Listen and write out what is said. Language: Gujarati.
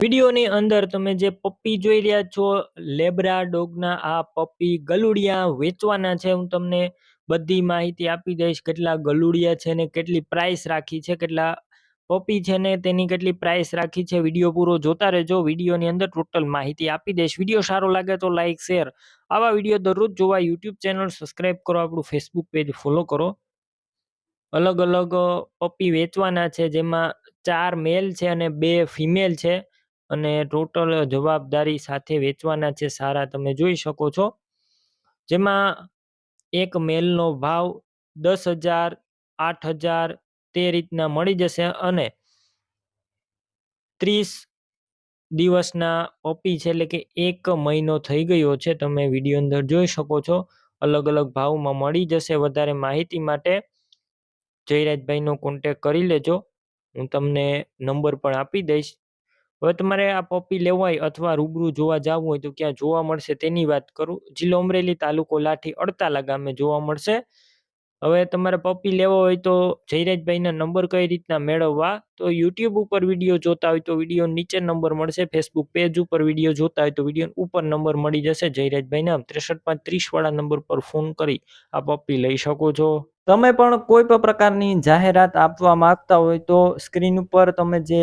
વિડીયોની અંદર તમે જે પપ્પી જોઈ રહ્યા છો, લેબ્રા ડોગના આ પપ્પી ગલુડિયા વેચવાના છે. હું તમને બધી માહિતી આપી દઈશ કેટલા ગલુડિયા છે ને કેટલી પ્રાઇસ રાખી છે, કેટલા પપ્પી છે ને તેની કેટલી પ્રાઇસ રાખી છે. વીડિયો પૂરો જોતા રહેજો. વિડીયોની અંદર ટોટલ માહિતી આપી દઈશ. વીડિયો સારો લાગે તો લાઇક શેર આવા વીડિયો દરરોજ જોવા યુટ્યુબ ચેનલ સબસ્ક્રાઈબ કરો. આપણું ફેસબુક પેજ ફોલો કરો. અલગ અલગ પપ્પી વેચવાના છે, જેમાં ચાર મેલ છે અને બે ફિમેલ છે. અને ટોટલ જવાબદારી સાથે વેચવાના છે સારા તમે જોઈ શકો છો. જેમાં એક મેલનો ભાવ દસ હજાર, આઠ હજાર તે રીતના મળી જશે અને ત્રીસ દિવસના ઓપી છે એટલે કે એક મહિનો થઈ ગયો છે તમે વીડિયો અંદર જોઈ શકો છો. અલગ અલગ ભાવમાં મળી જશે વધારે માહિતી માટે. જયરાજભાઈનો કોન્ટેક કરી લેજો. હું તમને નંબર પણ આપી દઈશ. હવે તમારે આ પપ્પી લેવા હોય અથવા રૂબરૂ જોવા જવું હોય તો ક્યાં જોવા મળશે તેની વાત કરું. જિલ્લો અમરેલી, તાલુકો લાઠી, અડતાલા ગામે જોવા મળશે. હવે તમારે પપ્પી લેવો હોય તો જયરાજભાઈના નંબર કઈ રીતના મેળવવા? તો યુટ્યુબ ઉપર વીડિયો જોતા હોય તો વીડિયો નીચે નંબર મળશે. ફેસબુક પેજ ઉપર વીડિયો જોતા હોય તો વીડિયો ઉપર નંબર મળી જશે. જયરાજભાઈના ત્રેસઠ પાંચ ત્રીસ વાળા નંબર પર ફોન કરી આ પપ્પી લઈ શકો છો. તમે પણ કોઈ પણ પ્રકારની જાહેરાત આપવા માંગતા હોય તો સ્ક્રીન ઉપર તમે જે